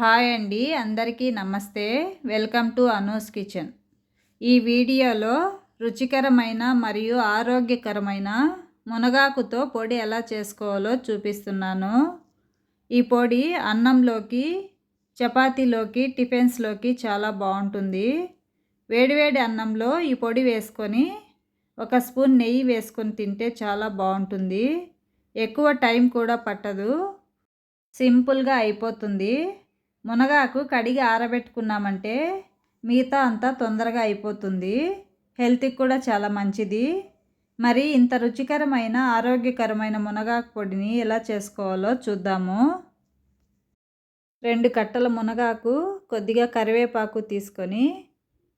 Hi అండి అందరికీ నమస్తే. Welcome to Anu's kitchen. ఈ వీడియోలో రుచికరమైన మరియు ఆరోగ్యకరమైన మునగాకుతో పొడి ఎలా చేసుకోవాలో చూపిస్తున్నాను. ఈ పొడి అన్నంలోకి చపాతీలోకి టిఫిన్స్లోకి చాలా బాగుంటుంది. వేడివేడి అన్నంలో ఈ పొడి వేసుకొని ఒక స్పూన్ నెయ్యి వేసుకొని తింటే చాలా బాగుంటుంది. ఎక్కువ టైం కూడా పట్టదు. సింపుల్గా అయిపోతుంది. మునగాకు కడిగి ఆరబెట్టుకున్నామంటే మిగతా అంతా తొందరగా అయిపోతుంది. హెల్త్కి కూడా చాలా మంచిది. మరి ఇంత రుచికరమైన ఆరోగ్యకరమైన మునగాకు పొడిని ఎలా చేసుకోవాలో చూద్దాము. రెండు కట్టల మునగాకు కొద్దిగా కరివేపాకు తీసుకొని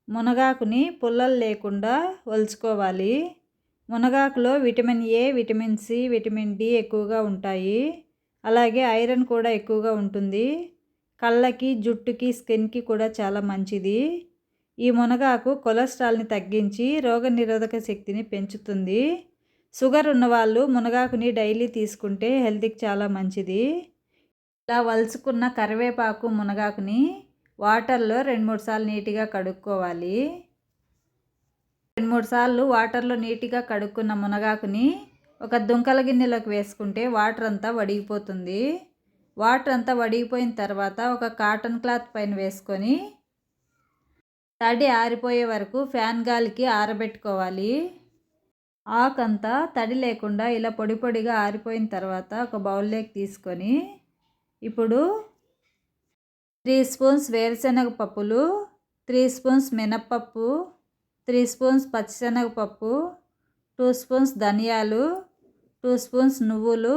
మునగాకుని పుల్లలు లేకుండా ఒలుచుకోవాలి. మునగాకులో vitamin A vitamin C vitamin D ఎక్కువగా ఉంటాయి. అలాగే ఐరన్ కూడా ఎక్కువగా ఉంటుంది. కళ్ళకి జుట్టుకి స్కిన్కి కూడా చాలా మంచిది. ఈ మునగాకు కొలెస్ట్రాల్ని తగ్గించి రోగనిరోధక శక్తిని పెంచుతుంది. షుగర్ ఉన్నవాళ్ళు మునగాకుని డైలీ తీసుకుంటే హెల్త్కి చాలా మంచిది. ఇలా వలుచుకున్న కరివేపాకు మునగాకుని వాటర్లో రెండు మూడు సార్లు నీట్గా కడుక్కోవాలి. రెండు మూడు సార్లు వాటర్లో నీట్గా కడుక్కున్న మునగాకుని ఒక దుంకల గిన్నెలోకి వేసుకుంటే వాటర్ అంతా వడిగిపోతుంది. వాటర్ అంతా వడిగిపోయిన తర్వాత ఒక కాటన్ క్లాత్ పైన వేసుకొని తడి ఆరిపోయే వరకు ఫ్యాన్ గాలికి ఆరబెట్టుకోవాలి. ఆకంతా తడి లేకుండా ఇలా పొడి పొడిగా ఆరిపోయిన తర్వాత ఒక బౌల్లోకి తీసుకొని ఇప్పుడు త్రీ స్పూన్స్ వేరుశనగ పప్పులు త్రీ స్పూన్స్ మినప్పప్పు త్రీ స్పూన్స్ పచ్చిశనగపప్పు టూ స్పూన్స్ ధనియాలు టూ స్పూన్స్ నువ్వులు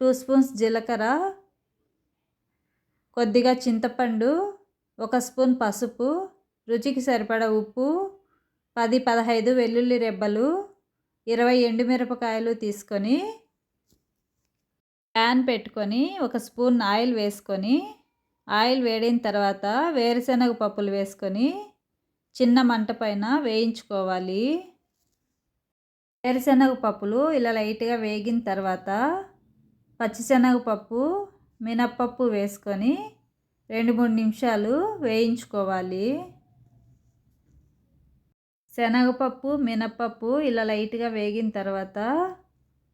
టూ స్పూన్స్ జీలకర్ర కొద్దిగా చింతపండు ఒక స్పూన్ పసుపు రుచికి సరిపడ ఉప్పు పది పదహైదు వెల్లుల్లి రెబ్బలు ఇరవై ఎండుమిరపకాయలు తీసుకొని ప్యాన్ పెట్టుకొని ఒక స్పూన్ ఆయిల్ వేసుకొని ఆయిల్ వేడిన తర్వాత వేరుశనగ పప్పులు వేసుకొని చిన్న మంట పైన వేయించుకోవాలి. వేరుశనగ పప్పులు ఇలా లైట్గా వేగిన తర్వాత పచ్చిశనగపప్పు మినప్పప్పు వేసుకొని రెండు మూడు నిమిషాలు వేయించుకోవాలి. శనగపప్పు మినప్పప్పు ఇలా లైట్గా వేగిన తర్వాత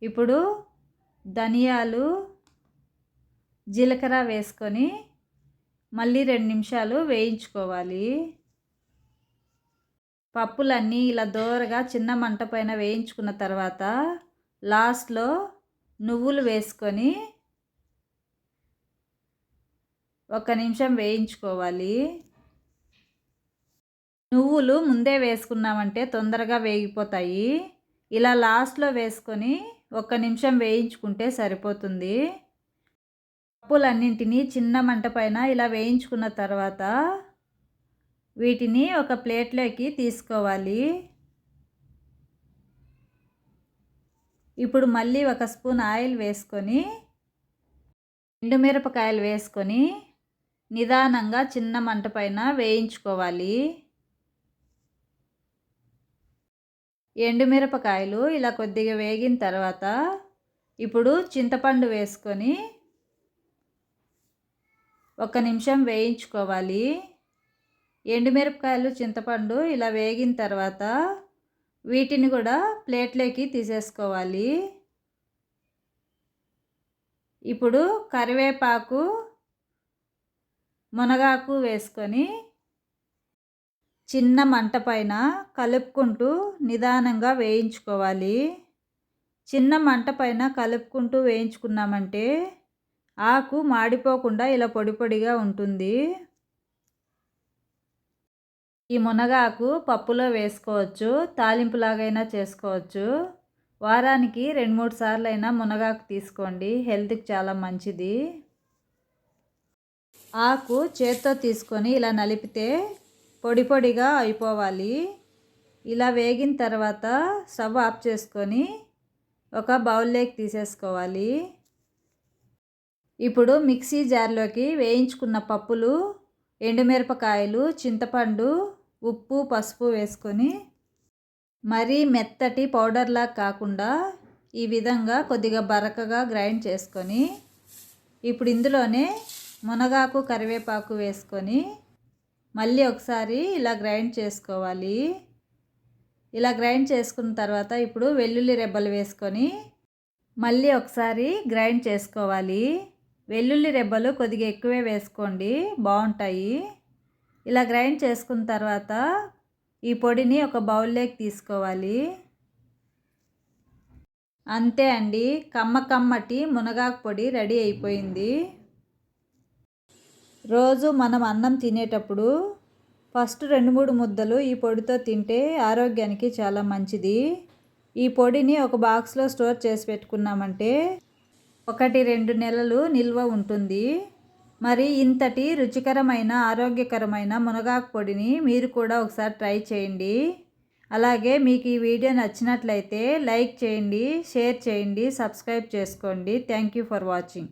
ఇప్పుడు ధనియాలు జీలకర్ర వేసుకొని మళ్ళీ రెండు నిమిషాలు వేయించుకోవాలి. పప్పులన్నీ ఇలా దోరగా చిన్న మంట పైన వేయించుకున్న తర్వాత లాస్ట్లో నువ్వులు వేసుకొని ఒక నిమిషం వేయించుకోవాలి. నువ్వులు ముందే వేసుకున్నామంటే తొందరగా వేగిపోతాయి. ఇలా లాస్ట్లో వేసుకొని ఒక నిమిషం వేయించుకుంటే సరిపోతుంది. పప్పులన్నింటినీ చిన్న మంట పైన ఇలా వేయించుకున్న తర్వాత వీటిని ఒక ప్లేట్లోకి తీసుకోవాలి. ఇప్పుడు మళ్ళీ ఒక స్పూన్ ఆయిల్ వేసుకొని ఎండుమిరపకాయలు వేసుకొని నిదానంగా చిన్న మంట పైన వేయించుకోవాలి. ఎండుమిరపకాయలు ఇలా కొద్దిగా వేగిన తర్వాత ఇప్పుడు చింతపండు వేసుకొని ఒక నిమిషం వేయించుకోవాలి. ఎండుమిరపకాయలు చింతపండు ఇలా వేగిన తర్వాత వీటిని కూడా ప్లేట్లోకి తీసేసుకోవాలి. ఇప్పుడు కరివేపాకు మునగాకు వేసుకొని చిన్న మంట పైన కలుపుకుంటూ నిదానంగా వేయించుకోవాలి. చిన్న మంట పైన కలుపుకుంటూ వేయించుకున్నామంటే ఆకు మాడిపోకుండా ఇలా పొడి పొడిగా ఉంటుంది. ఈ మునగాకు పప్పులో వేసుకోవచ్చు తాలింపులాగైనా చేసుకోవచ్చు. వారానికి రెండు మూడు సార్లు అయినా మునగాకు తీసుకోండి హెల్త్కి చాలా మంచిది. ఆకు చేత్తో తీసుకొని ఇలా నలిపితే పొడి పొడిగా అయిపోవాలి. ఇలా వేగిన తర్వాత స్టవ్ ఆఫ్ చేసుకొని ఒక బౌల్లోకి తీసేసుకోవాలి. ఇప్పుడు మిక్సీ జార్లోకి వేయించుకున్న పప్పులు ఎండుమిరపకాయలు చింతపండు ఉప్పు పసుపు వేసుకొని మరీ మెత్తటి పౌడర్లా కాకుండా ఈ విధంగా కొద్దిగా బరకగా గ్రైండ్ చేసుకొని ఇప్పుడు ఇందులోనే మునగాకు కరివేపాకు వేసుకొని మళ్ళీ ఒకసారి ఇలా గ్రైండ్ చేసుకోవాలి. ఇలా గ్రైండ్ చేసుకున్న తర్వాత ఇప్పుడు వెల్లుల్లి రెబ్బలు వేసుకొని మళ్ళీ ఒకసారి గ్రైండ్ చేసుకోవాలి. వెల్లుల్లి రెబ్బలు కొద్దిగా ఎక్కువే వేసుకోండి బాగుంటాయి. ఇలా గ్రైండ్ చేసుకున్న తర్వాత ఈ పొడిని ఒక బౌల్లోకి తీసుకోవాలి. అంతే అండి కమ్మ కమ్మటి మునగాకు పొడి రెడీ అయిపోయింది. రోజు మనం అన్నం తినేటప్పుడు ఫస్ట్ రెండు మూడు ముద్దలు ఈ పొడితో తింటే ఆరోగ్యానికి చాలా మంచిది. ఈ పొడిని ఒక బాక్స్లో స్టోర్ చేసి పెట్టుకున్నామంటే ఒకటి రెండు నెలలు నిల్వ ఉంటుంది. మరి ఇంతటి రుచికరమైన ఆరోగ్యకరమైన మునగాకు పొడిని మీరు కూడా ఒకసారి ట్రై చేయండి. అలాగే మీకు ఈ వీడియో నచ్చినట్లయితే లైక్ చేయండి షేర్ చేయండి సబ్స్క్రైబ్ చేసుకోండి. Thank you for watching.